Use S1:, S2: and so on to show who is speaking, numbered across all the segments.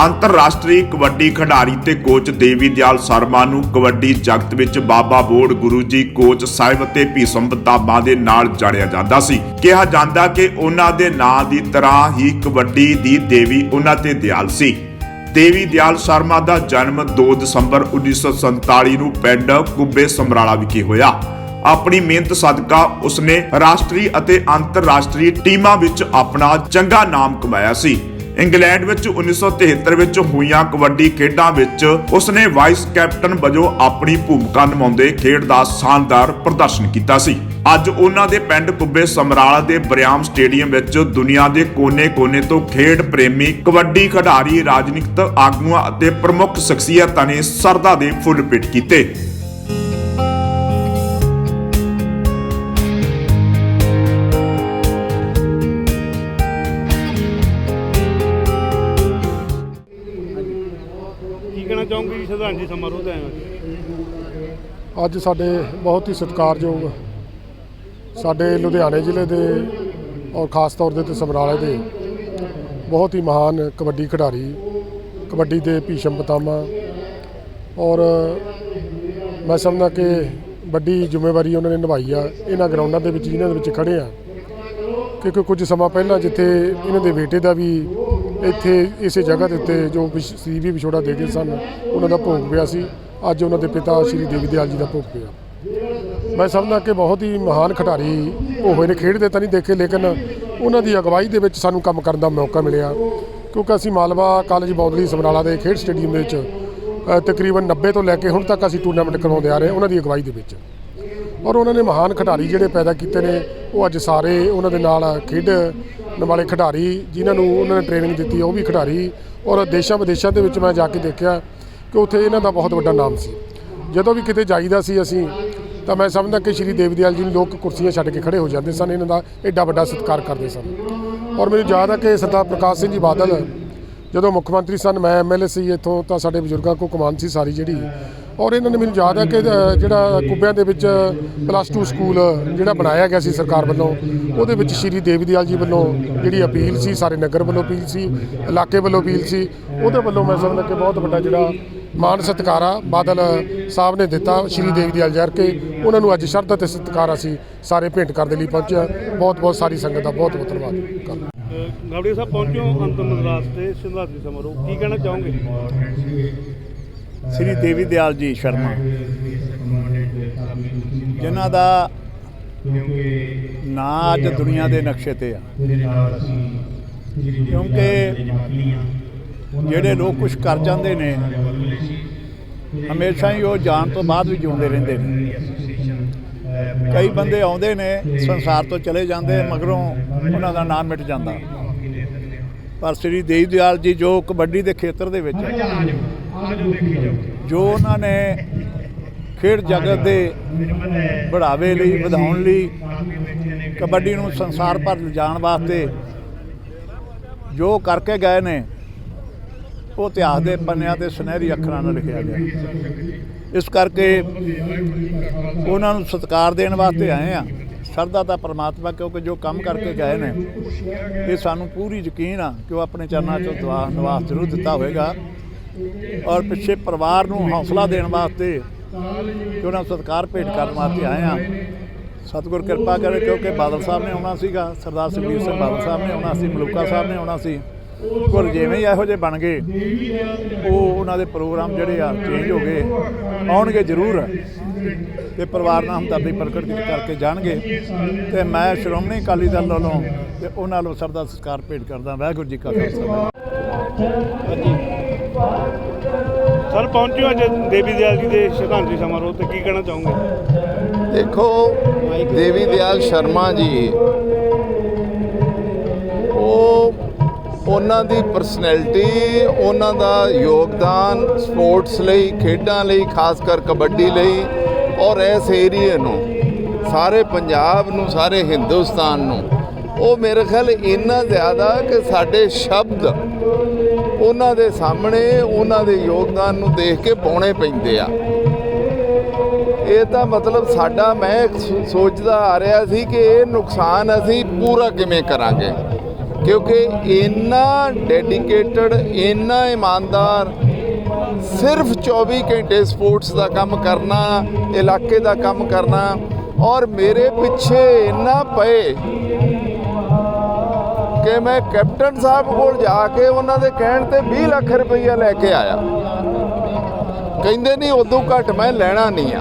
S1: ਅੰਤਰਰਾਸ਼ਟਰੀ ਕਬੱਡੀ ਖਿਡਾਰੀ ਤੇ ਕੋਚ ਦੇਵੀ ਦਿਆਲ ਸ਼ਰਮਾ ਨੂੰ ਕਬੱਡੀ ਜਗਤ ਵਿੱਚ ਬਾਬਾ ਬੋੜ ਗੁਰੂ ਜੀ ਕੋਚ ਸਾਹਿਬ ਅਤੇ ਭੀਸ਼ਮ ਪਿਤਾਮਾ ਦੇ ਨਾਲ ਜਾਣਿਆ ਜਾਂਦਾ ਸੀ। ਕਿਹਾ ਜਾਂਦਾ ਕਿ ਉਹਨਾਂ ਦੇ ਨਾਂ ਦੀ ਤਰ੍ਹਾਂ ਹੀ ਕਬੱਡੀ ਦੀ ਦੇਵੀ ਉਹਨਾਂ ਤੇ ਦਿਆਲ ਸੀ। ਦੇਵੀ ਦਿਆਲ ਸ਼ਰਮਾ ਦਾ ਜਨਮ 2 ਦਸੰਬਰ 1947 ਨੂੰ ਪਿੰਡ ਕੁੱਬੇ ਸਮਰਾਲਾ ਵਿਖੇ ਹੋਇਆ। ਆਪਣੀ ਮਿਹਨਤ ਸਦਕਾ ਉਸਨੇ ਰਾਸ਼ਟਰੀ ਅਤੇ ਅੰਤਰਰਾਸ਼ਟਰੀ ਟੀਮਾਂ ਵਿੱਚ ਆਪਣਾ ਚੰਗਾ ਨਾਮ ਕਮਾਇਆ ਸੀ। ਇੰਗਲੈਂਡ ਵਿੱਚ 1973 ਵਿੱਚ ਹੋਈਆਂ ਕਬੱਡੀ ਖੇਡਾਂ ਵਿੱਚ ਉਸਨੇ ਵਾਈਸ ਕੈਪਟਨ ਵਜੋਂ ਆਪਣੀ ਭੂਮਿਕਾ ਨਿਭਾਉਂਦੇ ਖੇਡ ਦਾ ਸ਼ਾਨਦਾਰ ਪ੍ਰਦਰਸ਼ਨ ਕੀਤਾ ਸੀ। ਅੱਜ ਉਹਨਾਂ ਦੇ ਪਿੰਡ ਕੁੱਬੇ ਸਮਰਾਲਾ ਦੇ ਬਰਿਆਮ ਸਟੇਡੀਅਮ ਵਿੱਚ ਦੁਨੀਆ ਦੇ ਕੋਨੇ-ਕੋਨੇ ਤੋਂ ਖੇਡ ਪ੍ਰੇਮੀ, ਕਬੱਡੀ ਖਿਡਾਰੀ, ਰਾਜਨੀਤਿਕ ਆਗੂਆਂ ਅਤੇ ਪ੍ਰਮੁੱਖ ਸ਼ਖਸੀਅਤਾਂ ਨੇ ਸਰਦਾ ਦੇ ਫੁੱਲ ਪਿੱਟ ਕੀਤੇ।
S2: ਕੀ ਕਹਿਣਾ ਚਾਹੋਗੇ ਜੀ ਸ਼ਰਧਾਂਜਲੀ ਸਮਾਰੋਹ ਤੇ ਆਏ ਹੋ ਜੀ?
S3: ਅੱਜ ਸਾਡੇ ਬਹੁਤ ਹੀ ਸਤਿਕਾਰਯੋਗ ਸਾਡੇ ਲੁਧਿਆਣੇ ਜ਼ਿਲ੍ਹੇ ਦੇ ਔਰ ਖਾਸ ਤੌਰ ਦੇ ਤੇ ਸਮਰਾਲੇ ਦੇ ਬਹੁਤ ਹੀ ਮਹਾਨ ਕਬੱਡੀ ਖਿਡਾਰੀ, ਕਬੱਡੀ ਦੇ ਭੀਸ਼ਮ ਪਤਾਮਾ ਔਰ ਮੈਂ ਸਮਝਦਾ ਕਿ ਵੱਡੀ ਜ਼ਿੰਮੇਵਾਰੀ ਉਹਨਾਂ ਨੇ ਨਿਭਾਈ ਆ, ਇਹਨਾਂ ਗਰਾਊਂਡਾਂ ਦੇ ਵਿੱਚ, ਜਿਨ੍ਹਾਂ ਦੇ ਵਿੱਚ ਖੜੇ ਆ ਕਿਉਂਕਿ ਕੁਝ ਸਮਾਂ ਪਹਿਲਾਂ ਜਿੱਥੇ ਇਹਨਾਂ ਦੇ ਬੇਟੇ ਦਾ ਵੀ ਇੱਥੇ ਇਸੇ ਜਗ੍ਹਾ ਦੇ ਉੱਤੇ ਜੋ ਵਿਸ਼- ਵੀ ਵਿਛੋੜਾ ਦੇ ਗਏ ਸਨ, ਉਹਨਾਂ ਦਾ ਭੋਗ ਪਿਆ ਸੀ। ਅੱਜ ਉਹਨਾਂ ਦੇ ਪਿਤਾ ਸ਼੍ਰੀ ਦੇਵੀ ਦਿਆਲ ਜੀ ਦਾ ਭੋਗ ਪਿਆ। ਮੈਂ ਸਮਝਦਾ ਕਿ ਬਹੁਤ ਹੀ ਮਹਾਨ ਖਿਡਾਰੀ ਉਹ ਹੋਏ ਨੇ ਖੇਡਦੇ ਤਾਂ ਨਹੀਂ ਦੇਖੇ, ਲੇਕਿਨ ਉਹਨਾਂ ਦੀ ਅਗਵਾਈ ਦੇ ਵਿੱਚ ਸਾਨੂੰ ਕੰਮ ਕਰਨ ਦਾ ਮੌਕਾ ਮਿਲਿਆ। ਕਿਉਂਕਿ ਅਸੀਂ ਮਾਲਵਾ ਕਾਲਜ ਬੌਦਲੀ ਸਮਰਾਲਾ ਦੇ ਖੇਡ ਸਟੇਡੀਅਮ ਦੇ ਵਿੱਚ ਤਕਰੀਬਨ 90 ਤੋਂ ਲੈ ਕੇ ਹੁਣ ਤੱਕ ਅਸੀਂ ਟੂਰਨਾਮੈਂਟ ਕਰਵਾਉਂਦੇ ਆ ਰਹੇ ਉਹਨਾਂ ਦੀ ਅਗਵਾਈ ਦੇ ਵਿੱਚ। ਔਰ ਉਹਨਾਂ ਨੇ ਮਹਾਨ ਖਿਡਾਰੀ ਜਿਹੜੇ ਪੈਦਾ ਕੀਤੇ ਨੇ, ਉਹ ਅੱਜ ਸਾਰੇ ਉਹਨਾਂ ਦੇ ਨਾਲ ਖੇਡ ਵਾਲੇ ਖਿਡਾਰੀ ਜਿਨ੍ਹਾਂ ਨੂੰ ਉਹਨਾਂ ਨੇ ਟ੍ਰੇਨਿੰਗ ਦਿੱਤੀ, ਉਹ ਵੀ ਖਿਡਾਰੀ ਔਰ ਦੇਸ਼ਾਂ ਵਿਦੇਸ਼ਾਂ ਦੇ ਵਿੱਚ ਮੈਂ ਜਾ ਕੇ ਦੇਖਿਆ ਕਿ ਉੱਥੇ ਇਹਨਾਂ ਦਾ ਬਹੁਤ ਵੱਡਾ ਨਾਮ ਸੀ। ਜਦੋਂ ਵੀ ਕਿਤੇ ਜਾਈਦਾ ਸੀ ਅਸੀਂ, ਤਾਂ ਮੈਂ ਸਮਝਦਾ ਕਿ ਸ਼੍ਰੀ ਦੇਵਦਿਆਲ ਜੀ ਨੂੰ ਲੋਕ ਕੁਰਸੀਆਂ ਛੱਡ ਕੇ ਖੜੇ ਹੋ ਜਾਂਦੇ ਸਨ, ਇਹਨਾਂ ਦਾ ਐਡਾ ਵੱਡਾ ਸਤਿਕਾਰ ਕਰਦੇ ਸਨ। ਔਰ ਮੈਨੂੰ ਯਾਦ ਹੈ ਕਿ ਸਰਦਾਰ ਪ੍ਰਕਾਸ਼ ਸਿੰਘ ਜੀ ਬਾਦਲ, ਜਦੋਂ ਮੁੱਖ ਮੰਤਰੀ ਸਨ, ਮੈਂ ਐਮਐਲਏ ਸੀ ਇੱਥੋਂ, ਤਾਂ ਸਾਡੇ ਬਜ਼ੁਰਗਾਂ ਕੋ ਕਮਾਨ ਸੀ ਸਾਰੀ ਜਿਹੜੀ। ਔਰ ਇਹਨਾਂ ਨੇ ਮੈਨੂੰ ਯਾਦ ਹੈ ਕਿ ਜਿਹੜਾ ਕੁੱਬਿਆਂ ਦੇ ਵਿੱਚ ਪਲੱਸ 2 ਸਕੂਲ ਜਿਹੜਾ ਬਣਾਇਆ ਗਿਆ ਸੀ ਸਰਕਾਰ ਵੱਲੋਂ, ਉਹਦੇ ਵਿੱਚ ਸ਼੍ਰੀ ਦੇਵਦਿਆਲ ਜੀ ਵੱਲੋਂ ਜਿਹੜੀ ਅਪੀਲ ਸੀ, ਸਾਰੇ ਨਗਰ ਵੱਲੋਂ ਅਪੀਲ ਸੀ, ਇਲਾਕੇ ਵੱਲੋਂ ਅਪੀਲ ਸੀ, ਉਹਦੇ ਵੱਲੋਂ ਮੈਂ ਸਮਝਦਾ ਕਿ ਬਹੁਤ ਵੱਡਾ ਜਿਹੜਾ ਮਾਨ ਸਤਿਕਾਰਾ ਬਾਦਲ ਸਾਹਿਬ ਨੇ ਦਿੱਤਾ ਸ਼੍ਰੀ ਦੇਵਦਿਆਲ ਜਰ ਕੇ ਉਹਨਾਂ ਨੂੰ ਅੱਜ ਸ਼ਰਧਾ ਤੇ ਸਤਿਕਾਰ ਅਸੀਂ ਸਾਰੇ ਭੇਂਟ ਕਰਨ ਦੇ ਲਈ ਪਹੁੰਚਿਆ ਬਹੁਤ ਬਹੁਤ ਸਾਰੀ ਸੰਗਤ ਦਾ ਬਹੁਤ ਬਹੁਤ ਧੰਨਵਾਦ। ਕਰਦਾ
S2: ਗਾਵੜੀ ਸਾਹਿਬ ਪਹੁੰਚੋ ਅੰਤਮ ਅਰਦਾਸ ਤੇ ਸ਼ਰਧਾਂਜਲੀ ਸਮਾਰੋਹ। ਕੀ ਕਹਿਣਾ ਚਾਹੋਗੇ?
S4: ਸ੍ਰੀ ਦੇਵੀ ਦਿਆਲ ਜੀ ਸ਼ਰਮਾ। ਜਿਨ੍ਹਾਂ ਦਾ ਨਾਂ ਅੱਜ ਦੁਨੀਆ ਦੇ ਨਕਸ਼ੇ ਤੇ ਆ। ਕਿਉਂਕਿ ਜਿਹੜੇ ਲੋਕ ਕੁਝ ਕਰ ਜਾਂਦੇ ਨੇ, ਹਮੇਸ਼ਾ ਹੀ ਉਹ ਜਾਣ ਤੋਂ ਬਾਅਦ ਵੀ ਜਿਉਂਦੇ ਰਹਿੰਦੇ ਨੇ। ਕਈ ਬੰਦੇ ਆਉਂਦੇ ਨੇ, ਸੰਸਾਰ ਤੋਂ ਚਲੇ ਜਾਂਦੇ, ਮਗਰੋਂ ਉਹਨਾਂ ਦਾ ਨਾਮ ਮਿਟ ਜਾਂਦਾ। ਪਰ ਸ੍ਰੀ ਦੇਵੀ ਦਿਆਲ ਜੀ ਜੋ ਕਬੱਡੀ ਦੇ ਖੇਤਰ ਦੇ ਵਿੱਚ ਜੋ ਉਹਨਾਂ ਨੇ ਖੇਡ ਜਗਤ ਦੇ ਬੜਾਵੇ ਲਈ, ਵਧਾਉਣ ਲਈ ਕਬੱਡੀ ਨੂੰ ਸੰਸਾਰ ਭਰ ਲਿਜਾਣ ਵਾਸਤੇ ਜੋ ਕਰਕੇ ਗਏ ਨੇ, ਉਹ ਇਤਿਹਾਸ ਦੇ ਪੰਨਿਆਂ ਤੇ ਸੁਨਹਿਰੀ ਅੱਖਰਾਂ ਨਾਲ ਲਿਖਿਆ ਗਿਆ। ਇਸ ਕਰਕੇ ਉਹਨਾਂ ਨੂੰ ਸਤਿਕਾਰ ਦੇਣ ਵਾਸਤੇ ਆਏ ਆ ਸਰਦਾ ਤਾਂ ਪਰਮਾਤਮਾ, ਕਿਉਂਕਿ ਜੋ ਕੰਮ ਕਰਕੇ ਗਏ ਨੇ, ਇਹ ਸਾਨੂੰ ਪੂਰੀ ਯਕੀਨ ਆ ਕਿ ਉਹ ਆਪਣੇ ਚਰਨਾਂ 'ਚੋਂ ਦੁਆ ਨਿਵਾਸ ਜ਼ਰੂਰ ਦਿੱਤਾ ਹੋਵੇਗਾ। ਔਰ ਪਿੱਛੇ ਪਰਿਵਾਰ ਨੂੰ ਹੌਸਲਾ ਦੇਣ ਵਾਸਤੇ ਕਿ ਉਹਨਾਂ ਨੂੰ ਸਤਿਕਾਰ ਭੇਟ ਕਰਨ ਵਾਸਤੇ ਆਏ ਆ ਸਤਿਗੁਰ ਕਿਰਪਾ ਕਰੇ, ਕਿਉਂਕਿ ਬਾਦਲ ਸਾਹਿਬ ਨੇ ਆਉਣਾ ਸੀਗਾ, ਸਰਦਾਰ ਸੁਖਬੀਰ ਸਿੰਘ ਬਾਦਲ ਸਾਹਿਬ ਨੇ ਆਉਣਾ ਸੀ, ਮਲੂਕਾ ਸਾਹਿਬ ਨੇ ਆਉਣਾ ਸੀ। ਪਰ ਜਿਵੇਂ ਇਹੋ ਜਿਹੇ ਬਣ ਗਏ, ਉਹ ਉਹਨਾਂ ਦੇ ਪ੍ਰੋਗਰਾਮ ਜਿਹੜੇ ਆ ਚੇਂਜ ਹੋ ਗਏ। ਆਉਣਗੇ ਜ਼ਰੂਰ ਤੇ ਪਰਿਵਾਰ ਨਾਲ ਹਮਦਰਦੀ ਪ੍ਰਗਟ ਕਰਕੇ ਜਾਣਗੇ। ਤੇ ਮੈਂ ਸ਼੍ਰੋਮਣੀ ਅਕਾਲੀ ਦਲ ਵੱਲੋਂ ਤੇ ਉਹਨਾਂ ਨੂੰ ਸਰਦਾ ਸਤਿਕਾਰ ਭੇਟ ਕਰਦਾ, ਵਾਹਿਗੁਰੂ ਜੀ ਕਾ ਖਾਲਸਾ।
S2: ਸਰ ਪਹੁੰਚੋ ਅੱਜ ਦੇਵੀ ਦਿਆਲ ਜੀ ਦੇ ਸ਼ਰਧਾਂਜਲੀ ਸਮਾਰੋਹ ਤੇ ਕੀ ਕਹਿਣਾ ਚਾਹੋਗੇ?
S5: ਦੇਖੋ, ਦੇਵੀ ਦਿਆਲ ਸ਼ਰਮਾ ਜੀ, ਉਹ ਉਹਨਾਂ ਦੀ ਪਰਸਨੈਲਿਟੀ ਉਹਨਾਂ ਦਾ ਯੋਗਦਾਨ ਸਪੋਰਟਸ ਲਈ, ਖੇਡਾਂ ਲਈ, ਖਾਸ ਕਰ ਕਬੱਡੀ ਲਈ ਔਰ ਇਸ ਏਰੀਏ ਨੂੰ, ਸਾਰੇ ਪੰਜਾਬ ਨੂੰ, ਸਾਰੇ ਹਿੰਦੁਸਤਾਨ ਨੂੰ, ਉਹ ਮੇਰੇ ਖਿਆਲ ਇੰਨਾ ਜ਼ਿਆਦਾ ਕਿ ਸਾਡੇ ਸ਼ਬਦ ਉਹਨਾਂ ਦੇ ਸਾਹਮਣੇ ਉਹਨਾਂ ਦੇ ਯੋਗਦਾਨ ਨੂੰ ਦੇਖ ਕੇ ਪਾਉਣੇ ਪੈਂਦੇ ਆ। ਇਹ ਤਾਂ ਮਤਲਬ ਸਾਡਾ ਮੈਂ ਸੋਚਦਾ ਆ ਰਿਹਾ ਸੀ ਕਿ ਇਹ ਨੁਕਸਾਨ ਅਸੀਂ ਪੂਰਾ ਕਿਵੇਂ ਕਰਾਂਗੇ। ਕਿਉਂਕਿ ਇੰਨਾ ਡੈਡੀਕੇਟਡ, ਇੰਨਾ ਇਮਾਨਦਾਰ, ਸਿਰਫ 24 ਘੰਟੇ ਸਪੋਰਟਸ ਦਾ ਕੰਮ ਕਰਨਾ, ਇਲਾਕੇ ਦਾ ਕੰਮ ਕਰਨਾ ਔਰ ਮੇਰੇ ਪਿੱਛੇ ਇੰਨਾ ਪਏ ਕਿ ਮੈਂ ਕੈਪਟਨ ਸਾਹਿਬ ਕੋਲ ਜਾ ਕੇ ਉਹਨਾਂ ਦੇ ਕਹਿਣ ਤੇ 20 ਲੱਖ ਰੁਪਈਆ ਲੈ ਕੇ ਆਇਆ। ਕਹਿੰਦੇ ਨਹੀਂ, ਉਦੋਂ ਘੱਟ ਮੈਂ ਲੈਣਾ ਨਹੀਂ ਆ।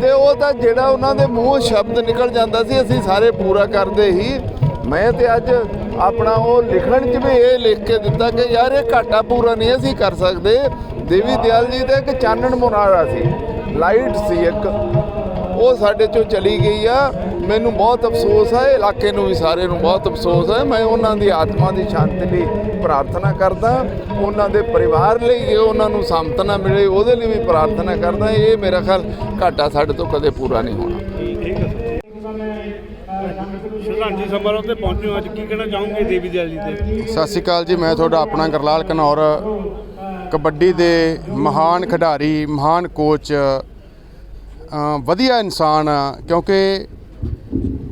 S5: ਤੇ ਉਹ ਤਾਂ ਜਿਹੜਾ ਉਹਨਾਂ ਦੇ ਮੂੰਹ ਸ਼ਬਦ ਨਿਕਲ ਜਾਂਦਾ ਸੀ, ਅਸੀਂ ਸਾਰੇ ਪੂਰਾ ਕਰਦੇ ਹੀ। ਮੈਂ ਤੇ ਅੱਜ ਆਪਣਾ ਉਹ ਲਿਖਣ 'ਚ ਵੀ ਇਹ ਲਿਖ ਕੇ ਦਿੱਤਾ ਕਿ ਯਾਰ ਇਹ ਘਾਟਾ ਪੂਰਾ ਨਹੀਂ ਅਸੀਂ ਕਰ ਸਕਦੇ। ਦੇਵੀ ਦਿਆਲ ਜੀ ਦਾ ਇੱਕ ਚਾਨਣ ਮੁਨਾਰਾ ਸੀ। ਲਾਈਟ ਸੀ ਇੱਕ। ਉਹ ਸਾਡੇ ਚੋਂ ਚਲੀ ਗਈ ਆ। ਮੈਨੂੰ ਬਹੁਤ ਅਫਸੋਸ ਹੈ ਇਲਾਕੇ ਨੂੰ ਵੀ ਸਾਰੇ ਨੂੰ ਬਹੁਤ ਅਫਸੋਸ ਹੈ। ਮੈਂ ਉਹਨਾਂ ਦੀ ਆਤਮਾ ਦੀ ਸ਼ਾਂਤੀ ਲਈ ਪ੍ਰਾਰਥਨਾ ਕਰਦਾ ਉਹਨਾਂ ਦੇ ਪਰਿਵਾਰ ਲਈ ਜੇ ਉਹਨਾਂ ਨੂੰ ਸਾਂਤਨਾ ਮਿਲੇ ਉਹਦੇ ਲਈ ਵੀ ਪ੍ਰਾਰਥਨਾ ਕਰਦਾ ਇਹ ਮੇਰਾ ਖਿਆਲ ਘਾਟਾ ਸਾਡੇ ਤੋਂ ਕਦੇ ਪੂਰਾ ਨਹੀਂ ਹੋਣਾ।
S2: ਸ਼ਰਧਾਂਜਲੀ ਸਮਾਰੋਹ ਤੇ ਪਹੁੰਚੇ ਹੋ ਅੱਜ। ਕੀ ਕਹਿਣਾ ਚਾਹੋਗੇ ਦੇਵੀ ਦਿਆਲ ਜੀ ਤੇ?
S6: ਸਤਿ ਸ਼੍ਰੀ ਅਕਾਲ ਜੀ ਮੈਂ ਤੁਹਾਡਾ ਆਪਣਾ ਗਰਲਾਲ ਘਨੌਰ ਕਬੱਡੀ ਦੇ ਮਹਾਨ ਖਿਡਾਰੀ ਮਹਾਨ ਕੋਚ ਵਧੀਆ ਇਨਸਾਨ ਕਿਉਂਕਿ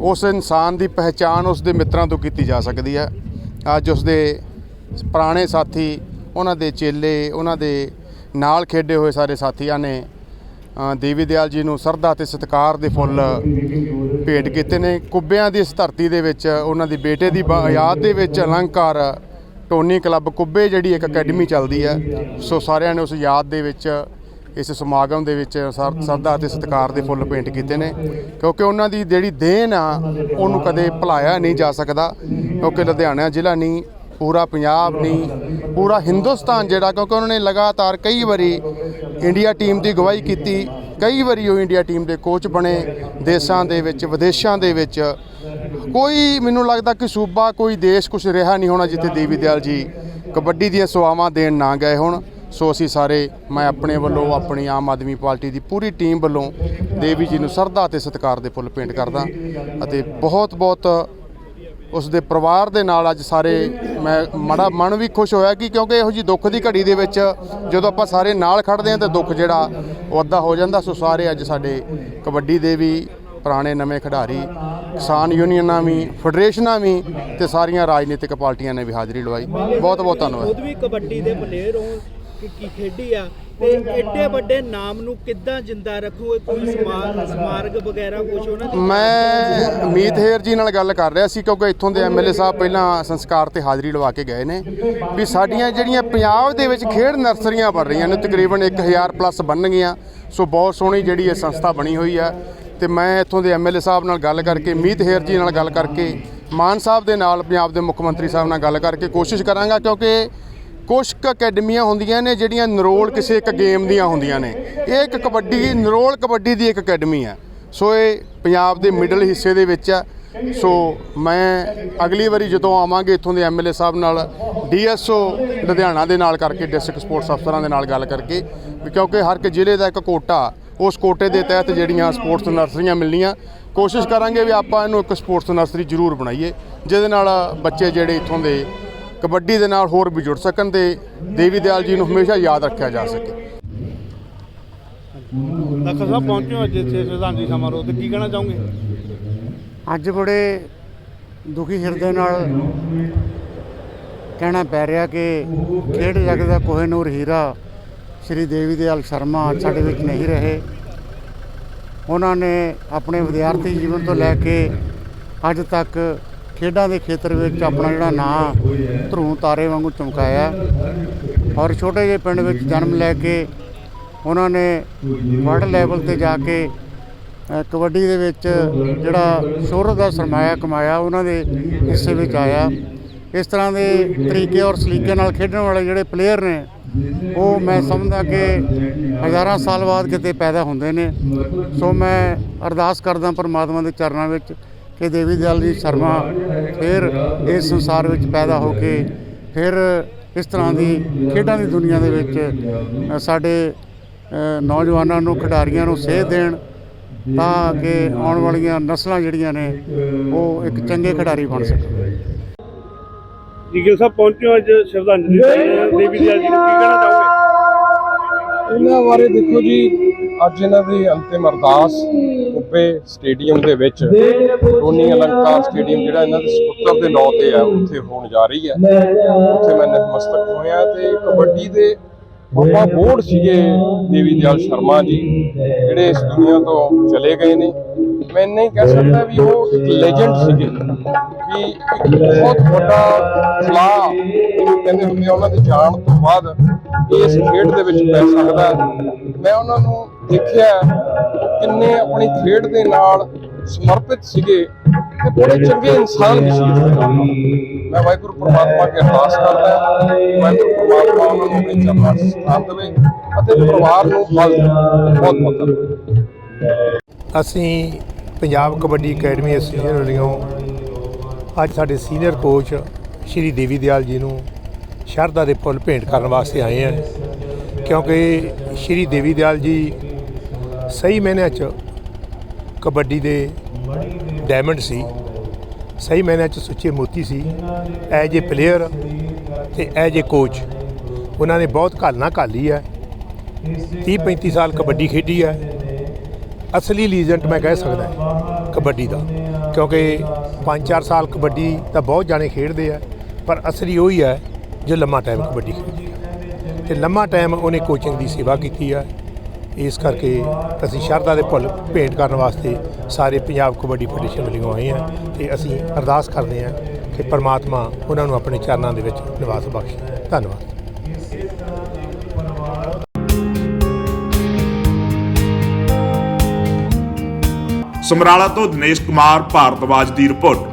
S6: ਉਸ ਇਨਸਾਨ ਦੀ ਪਹਿਚਾਣ ਉਸ ਦੇ ਮਿੱਤਰਾਂ ਤੋਂ ਕੀਤੀ ਜਾ ਸਕਦੀ ਹੈ। ਅੱਜ ਉਸ ਦੇ ਪੁਰਾਣੇ ਸਾਥੀ ਉਹਨਾਂ ਦੇ ਚੇਲੇ ਉਹਨਾਂ ਦੇ ਨਾਲ ਖੇਡੇ ਹੋਏ ਸਾਰੇ ਸਾਥੀਆਂ ਨੇ ਅ, ਦੇਵੀ ਦਿਆਲ ਜੀ ਨੂੰ ਸਰਦਾ ਤੇ ਸਤਿਕਾਰ ਦੇ ਫੁੱਲ ਭੇਟ ਕੀਤੇ ਨੇ। ਕੁੱਬਿਆਂ ਦੀ ਇਸ ਧਰਤੀ ਦੇ ਵਿੱਚ ਉਹਨਾਂ ਦੀ ਬੇਟੇ ਦੀ ਬ- ਯਾਦ ਦੇ ਵਿੱਚ ਅਲੰਕਾਰ ਟੋਨੀ ਕਲੱਬ ਕੁੱਬੇ ਜਿਹੜੀ ਇੱਕ ਅਕੈਡਮੀ ਚੱਲਦੀ ਹੈ ਸੋ ਸਾਰਿਆਂ ਨੇ ਉਸ ਯਾਦ ਦੇ ਵਿੱਚ ਇਸ ਸਮਾਗਮ ਦੇ ਵਿੱਚ ਸਰ- ਸਰਦਾ ਅਤੇ ਸਤਿਕਾਰ ਦੇ ਫੁੱਲ ਭੇਂਟ ਕੀਤੇ ਨੇ। ਕਿਉਂਕਿ ਉਹਨਾਂ ਦੀ ਜਿਹੜੀ ਦੇਣ ਆ, ਉਹਨੂੰ ਕਦੇ ਭੁਲਾਇਆ ਨਹੀਂ ਜਾ ਸਕਦਾ। ਕਿਉਂਕਿ ਲੁਧਿਆਣਾ ਜ਼ਿਲ੍ਹਾ ਨਹੀਂ, ਪੂਰਾ ਪੰਜਾਬ ਨਹੀਂ, ਪੂਰਾ ਹਿੰਦੁਸਤਾਨ ਜਿਹੜਾ, ਕਿਉਂਕਿ ਉਹਨਾਂ ਨੇ ਲਗਾਤਾਰ ਕਈ ਵਾਰੀ ਇੰਡੀਆ ਟੀਮ ਦੀ ਗਵਾਹੀ ਕੀਤੀ। ਕਈ ਵਾਰੀ ਉਹ ਇੰਡੀਆ ਟੀਮ ਦੇ ਕੋਚ ਬਣੇ, ਦੇਸ਼ਾਂ ਦੇ ਵਿੱਚ, ਵਿਦੇਸ਼ਾਂ ਦੇ ਵਿੱਚ। ਕੋਈ ਮੈਨੂੰ ਲੱਗਦਾ ਕਿ ਸੂਬਾ, ਕੋਈ ਦੇਸ਼ ਕੁਝ ਰਿਹਾ ਨਹੀਂ ਹੋਣਾ ਜਿੱਥੇ ਦੇਵੀ ਦਿਆਲ ਜੀ ਕਬੱਡੀ ਦੀਆਂ ਸੇਵਾਵਾਂ ਦੇਣ ਨਾ ਗਏ ਹੋਣ। ਸੋ ਅਸੀਂ ਸਾਰੇ, ਮੈਂ ਆਪਣੇ ਵੱਲੋਂ, ਆਪਣੀ ਆਮ ਆਦਮੀ ਪਾਰਟੀ ਦੀ ਪੂਰੀ ਟੀਮ ਵੱਲੋਂ ਦੇਵੀ ਜੀ ਨੂੰ ਸਰਦਾ ਤੇ ਸਤਿਕਾਰ ਦੇ ਫੁੱਲ ਭੇਂਟ ਕਰਦਾ ਅਤੇ ਬਹੁਤ ਬਹੁਤ ਉਸ ਦੇ ਪਰਿਵਾਰ ਦੇ ਨਾਲ ਅੱਜ ਸਾਰੇ, ਮੈਂ ਮੜਾ ਮਨ ਵੀ ਖੁਸ਼ ਹੋਇਆ ਕਿ ਕਿਉਂਕਿ ਇਹੋ ਜੀ ਦੁੱਖ ਦੀ ਘੜੀ ਦੇ ਵਿੱਚ ਜਦੋਂ ਆਪਾਂ ਸਾਰੇ ਨਾਲ ਖੜਦੇ ਹਾਂ ਤਾਂ ਦੁੱਖ ਜਿਹੜਾ ਉਹ ਅੱਧਾ ਹੋ ਜਾਂਦਾ। ਸੋ ਸਾਰੇ ਅੱਜ ਸਾਡੇ ਕਬੱਡੀ ਦੇ ਵੀ ਪੁਰਾਣੇ ਨਵੇਂ ਖਿਡਾਰੀ, ਕਿਸਾਨ ਯੂਨੀਅਨਾਂ ਵੀ, ਫੈਡਰੇਸ਼ਨਾਂ ਵੀ ਤੇ ਸਾਰੀਆਂ ਰਾਜਨੀਤਿਕ ਪਾਰਟੀਆਂ ਨੇ ਵੀ ਹਾਜ਼ਰੀ ਲਵਾਈ। ਬਹੁਤ ਬਹੁਤ ਧੰਨਵਾਦ।
S7: ਖੁਦ ਵੀ ਕਬੱਡੀ ਦੇ ਪਲੇਅਰ ਹੋ। ਕੀ ਖੇਡੀ ਆ ਤੇ ਐਡੇ ਵੱਡੇ ਨਾਮ ਨੂੰ ਕਿੱਦਾਂ ਜਿੰਦਾ ਰੱਖੋਗੇ ਕੋਈ ਸਮਾਰ ਵਗੈਰਾ ਕੁਝ ਉਹਨਾਂ ਦੀ?
S6: ਮੈਂ ਮੀਤ ਹੇਰ ਜੀ ਨਾਲ ਗੱਲ ਕਰ ਰਿਹਾ ਸੀ ਕਿਉਂਕਿ ਇੱਥੋਂ ਦੇ ਐਮਐਲਏ ਸਾਹਿਬ ਪਹਿਲਾਂ ਸੰਸਕਾਰ ਤੇ ਹਾਜ਼ਰੀ ਲਵਾ ਕੇ ਗਏ ਨੇ ਵੀ ਸਾਡੀਆਂ ਜਿਹੜੀਆਂ ਪੰਜਾਬ ਦੇ ਵਿੱਚ ਖੇਡ ਨਰਸਰੀਆਂ ਬਣ ਰਹੀਆਂ ਨੇ, ਤਕਰੀਬਨ 1000 ਪਲੱਸ ਬਣਨਗੀਆਂ ਸੋ ਬਹੁਤ ਸੋਹਣੀ ਜਿਹੜੀ ਇਹ ਸੰਸਥਾ ਬਣੀ ਹੋਈ ਆ। ਤੇ ਮੈਂ ਇੱਥੋਂ ਦੇ ਐਮਐਲਏ ਸਾਹਿਬ ਨਾਲ ਗੱਲ ਕਰਕੇ, ਮੀਤ ਹੇਰ ਜੀ ਨਾਲ ਗੱਲ ਕਰਕੇ, ਮਾਨ ਸਾਹਿਬ ਦੇ ਨਾਲ ਪੰਜਾਬ ਦੇ ਮੁੱਖ ਮੰਤਰੀ ਸਾਹਿਬ ਨਾਲ ਗੱਲ ਕਰਕੇ ਕੋਸ਼ਿਸ਼ ਕਰਾਂਗਾ ਕਿਉਂਕਿ ਕੁਛ ਕੁ ਅਕੈਡਮੀਆਂ ਹੁੰਦੀਆਂ ਨੇ, ਜਿਹੜੀਆਂ ਨਰੋਲ ਕਿਸੇ ਇੱਕ ਗੇਮ ਦੀਆਂ ਹੁੰਦੀਆਂ ਨੇ। ਇਹ ਇੱਕ ਕਬੱਡੀ, ਨਰੋਲ ਕਬੱਡੀ ਦੀ ਇੱਕ ਅਕੈਡਮੀ ਹੈ। ਸੋ ਇਹ ਪੰਜਾਬ ਦੇ ਮਿਡਲ ਹਿੱਸੇ ਦੇ ਵਿੱਚ ਆ ਸੋ ਮੈਂ ਅਗਲੀ ਵਾਰੀ ਜਦੋਂ ਆਵਾਂਗੇ ਇੱਥੋਂ ਦੇ ਐਮਐਲਏ ਸਾਹਿਬ ਨਾਲ ਡੀਐਸਓ ਲੁਧਿਆਣਾ ਦੇ ਨਾਲ ਕਰਕੇ, ਡਿਸਟ੍ਰਿਕਟ ਸਪੋਰਟਸ ਅਫਸਰਾਂ ਦੇ ਨਾਲ ਗੱਲ ਕਰਕੇ ਕਿਉਂਕਿ ਹਰ ਇੱਕ ਜ਼ਿਲ੍ਹੇ ਦਾ ਇੱਕ ਕੋਟਾ, ਉਸ ਕੋਟੇ ਦੇ ਤਹਿਤ ਜਿਹੜੀਆਂ ਸਪੋਰਟਸ ਨਰਸਰੀਆਂ ਮਿਲਣੀਆਂ, ਕੋਸ਼ਿਸ਼ ਕਰਾਂਗੇ ਵੀ ਆਪਾਂ ਇਹਨੂੰ ਇੱਕ ਸਪੋਰਟਸ ਨਰਸਰੀ ਜ਼ਰੂਰ ਬਣਾਈਏ, ਜਿਹਦੇ ਨਾਲ ਬੱਚੇ ਜਿਹੜੇ ਇੱਥੋਂ ਦੇ ਕਬੱਡੀ ਦੇ ਨਾਲ ਹੋਰ ਵੀ ਜੁੜ ਸਕਣ ਤੇ ਦੇਵੀ ਦਿਆਲ ਜੀ ਨੂੰ ਹਮੇਸ਼ਾ ਯਾਦ ਰੱਖਿਆ ਜਾ ਸਕੇ।
S2: ਡਾਕਟਰ ਸਾਹਿਬ ਪਹੁੰਚੇ ਅੱਜ ਇੱਥੇ ਸ਼ਰਧਾਂਜਲੀ ਸਮਾਰੋਹ ਤੇ ਕੀ ਕਹਿਣਾ ਚਾਹੋਗੇ?
S8: ਅੱਜ ਬੜੇ ਦੁਖੀ ਹਿਰਦੇ ਨਾਲ ਕਹਿਣਾ ਪੈ ਰਿਹਾ ਕਿ ਖੇਡ ਜਗਤ ਦਾ ਕੋਹਿਨੂਰ ਹੀਰਾ ਸ਼੍ਰੀ ਦੇਵੀ ਦਿਆਲ ਸ਼ਰਮਾ ਸਾਡੇ ਵਿੱਚ ਨਹੀਂ ਰਹੇ। ਉਹਨਾਂ ਨੇ ਆਪਣੇ ਵਿਦਿਆਰਥੀ ਜੀਵਨ ਤੋਂ ਲੈ ਕੇ ਅੱਜ ਤੱਕ ਖੇਡਾਂ ਦੇ ਖੇਤਰ ਵਿੱਚ ਆਪਣਾ ਜਿਹੜਾ ਨਾਂ ਧਰੂ ਤਾਰੇ ਵਾਂਗੂ ਚਮਕਾਇਆ। ਔਰ ਛੋਟੇ ਜਿਹੇ ਪਿੰਡ ਵਿੱਚ ਜਨਮ ਲੈ ਕੇ ਉਹਨਾਂ ਨੇ ਵਰਲਡ ਲੈਵਲ ਤੇ ਜਾ ਕੇ ਕਬੱਡੀ ਦੇ ਵਿੱਚ ਜਿਹੜਾ ਸ਼ੋਹਰਤ ਦਾ ਸਰਮਾਇਆ ਕਮਾਇਆ, ਉਹਨਾਂ ਦੇ ਹਿੱਸੇ ਵਿੱਚ ਆਇਆ। ਇਸ ਤਰ੍ਹਾਂ ਦੇ ਤਰੀਕੇ ਔਰ ਸਲੀਕੇ ਨਾਲ ਖੇਡਣ ਵਾਲੇ ਜਿਹੜੇ ਪਲੇਅਰ ਨੇ, ਉਹ ਮੈਂ ਸਮਝਦਾ ਕਿ ਹਜ਼ਾਰਾਂ ਸਾਲ ਬਾਅਦ ਕਿਤੇ ਪੈਦਾ ਹੁੰਦੇ ਨੇ। ਸੋ ਮੈਂ ਅਰਦਾਸ ਕਰਦਾ ਪਰਮਾਤਮਾ ਦੇ ਚਰਨਾਂ ਵਿੱਚ ਕਿ ਦੇਵੀ ਦਿਆਲ ਜੀ ਸ਼ਰਮਾ ਫਿਰ ਇਸ ਸੰਸਾਰ ਵਿੱਚ ਪੈਦਾ ਹੋ ਕੇ ਫਿਰ ਇਸ ਤਰ੍ਹਾਂ ਦੀ ਖੇਡਾਂ ਦੀ ਦੁਨੀਆ ਦੇ ਵਿੱਚ ਸਾਡੇ ਨੌਜਵਾਨਾਂ ਨੂੰ, ਖਿਡਾਰੀਆਂ ਨੂੰ ਸੇਧ ਦੇਣ ਤਾਂ ਕਿ ਆਉਣ ਵਾਲੀਆਂ ਨਸਲਾਂ ਜਿਹੜੀਆਂ ਨੇ, ਉਹ ਇੱਕ ਚੰਗੇ ਖਿਡਾਰੀ ਬਣ ਸਕਣ।
S2: ਜੀਗਲ ਸਾਹਿਬ, ਪਹੁੰਚੇ ਅੱਜ ਸ਼ਰਧਾਂਜਲੀ ਦੇਵੀ ਦਿਆਲ ਜੀ ਨੂੰ ਕੀ ਕਹਿਣਾ ਚਾਹੋਗੇ?
S9: ਇਹਨਾਂ ਬਾਰੇ ਦੇਖੋ ਜੀ, ਅੱਜ ਇਹਨਾਂ ਦੀ ਅੰਤਿਮ ਅਰਦਾਸ ਉੱਪੇ ਸਟੇਡੀਅਮ ਦੇ ਵਿੱਚ। ਟੋਨੀ ਅਲੰਕਾਰ ਸਟੇਡੀਅਮ ਜਿਹੜਾ ਇਹਨਾਂ ਦੇ ਸੁਪੁੱਤਰ ਦੇ ਨਾਂ ਤੇ ਹੈ ਉੱਥੇ ਹੋਣ ਜਾ ਰਹੀ ਹੈ। ਉੱਥੇ ਮੈਂ ਨਤਮਸਤਕ ਹੋਇਆ ਤੇ ਕਬੱਡੀ ਦੇ ਬਾਬਾ ਬੋੜ ਸੀਗੇ ਦੇਵੀ ਦਿਆਲ ਸ਼ਰਮਾ ਜੀ, ਜਿਹੜੇ ਇਸ ਦੁਨੀਆ ਤੋਂ ਚਲੇ ਗਏ ਨੇ। ਮੈਂ ਨਹੀਂ ਕਹਿ ਸਕਦਾ ਵੀ ਉਹ ਇੱਕ ਲੈਜੈਂਡ ਸੀਗੇ। ਵੀ ਇੱਕ ਬਹੁਤ ਵੱਡਾ ਖਲਾ ਕਹਿੰਦੇ ਹੁੰਦੇ ਆ, ਉਹਨਾਂ ਦੇ ਜਾਣ ਤੋਂ ਬਾਅਦ ਇਸ ਖੇਡ ਦੇ ਵਿੱਚ ਪੈ ਸਕਦਾ ਮੈਂ ਉਹਨਾਂ ਨੂੰ ਦੇਖਿਆ ਕਿੰਨੇ ਆਪਣੀ ਖੇਡ ਦੇ ਨਾਲ ਸਮਰਪਿਤ ਸੀਗੇ ਤੇ ਬੜੇ ਚੰਗੇ ਇਨਸਾਨ ਵੀ ਸੀ। ਮੈਂ ਵਾਹਿਗੁਰੂ ਪ੍ਰਮਾਤਮਾ ਅੱਗੇ ਅਰਦਾਸ ਕਰਦਾ ਵਾਹਿਗੁਰੂ ਪ੍ਰਮਾਤਮਾ ਉਹਨਾਂ ਨੂੰ ਆਪਣੇ ਚਰਨਾਂ 'ਚ ਸਥਾਨ ਦੇਵੇ ਅਤੇ ਪਰਿਵਾਰ ਨੂੰ ਬਲ ਬਹੁਤ ਬਹੁਤ
S10: ਅਸੀਂ ਪੰਜਾਬ ਕਬੱਡੀ ਅਕੈਡਮੀ ਐਸੋਸੀਏਸ਼ਨ ਵੱਲੋਂ ਅੱਜ ਸਾਡੇ ਸੀਨੀਅਰ ਕੋਚ ਸ਼੍ਰੀ ਦੇਵੀ ਦਿਆਲ ਜੀ ਨੂੰ ਸ਼ਰਧਾ ਦੇ ਫੁੱਲ ਭੇਂਟ ਕਰਨ ਵਾਸਤੇ ਆਏ ਹਾਂ ਕਿਉਂਕਿ ਸ਼੍ਰੀ ਦੇਵੀ ਦਿਆਲ ਜੀ ਸਹੀ ਮਹੀਨਿਆਂ 'ਚ ਕਬੱਡੀ ਦੇ ਡਾਇਮੰਡ ਸੀ। ਸਹੀ ਮਹੀਨਿਆਂ 'ਚ ਸੁੱਚੇ ਮੋਤੀ ਸੀ। ਐਜ ਏ ਪਲੇਅਰ ਤੇ ਐਜ ਏ ਕੋਚ ਉਹਨਾਂ ਨੇ ਬਹੁਤ ਘਾਲਣਾ ਘਾਲੀ ਹੈ 30 35 ਸਾਲ ਕਬੱਡੀ ਖੇਡੀ ਹੈ ਅਸਲੀ ਲੀਜੈਂਟ ਮੈਂ ਕਹਿ ਸਕਦਾ ਕਬੱਡੀ ਦਾ। ਕਿਉਂਕਿ 5-4 ਸਾਲ ਕਬੱਡੀ ਤਾਂ ਬਹੁਤ ਜਾਣੇ ਖੇਡਦੇ ਆ, ਪਰ ਅਸਲੀ ਉਹੀ ਹੈ ਜੋ ਲੰਮਾ ਟਾਈਮ ਕਬੱਡੀ ਖੇਡਦੇ ਆ। ਤੇ ਲੰਮਾ ਟਾਈਮ ਉਹਨੇ ਕੋਚਿੰਗ ਦੀ ਸੇਵਾ ਕੀਤੀ ਆ। ਇਸ ਕਰਕੇ ਅਸੀਂ ਸ਼ਰਧਾ ਦੇ ਭੁੱਲ ਭੇਟ ਕਰਨ ਵਾਸਤੇ ਸਾਰੇ ਪੰਜਾਬ ਕਬੱਡੀ ਫੈਡਰੇਸ਼ਨ ਵੱਲੋਂ ਆਏ ਆ ਤੇ ਅਸੀਂ ਅਰਦਾਸ ਕਰਦੇ ਆ ਕਿ ਪਰਮਾਤਮਾ ਉਹਨਾਂ ਨੂੰ ਆਪਣੇ ਚਰਨਾਂ ਦੇ ਵਿੱਚ ਨਿਵਾਸ ਬਖਸ਼ੇ। ਧੰਨਵਾਦ।
S1: ਸਮਰਾਲਾ ਤੋਂ ਦਿਨੇਸ਼ ਕੁਮਾਰ ਭਾਰਤਵਾਜ ਦੀ ਰਿਪੋਰਟ।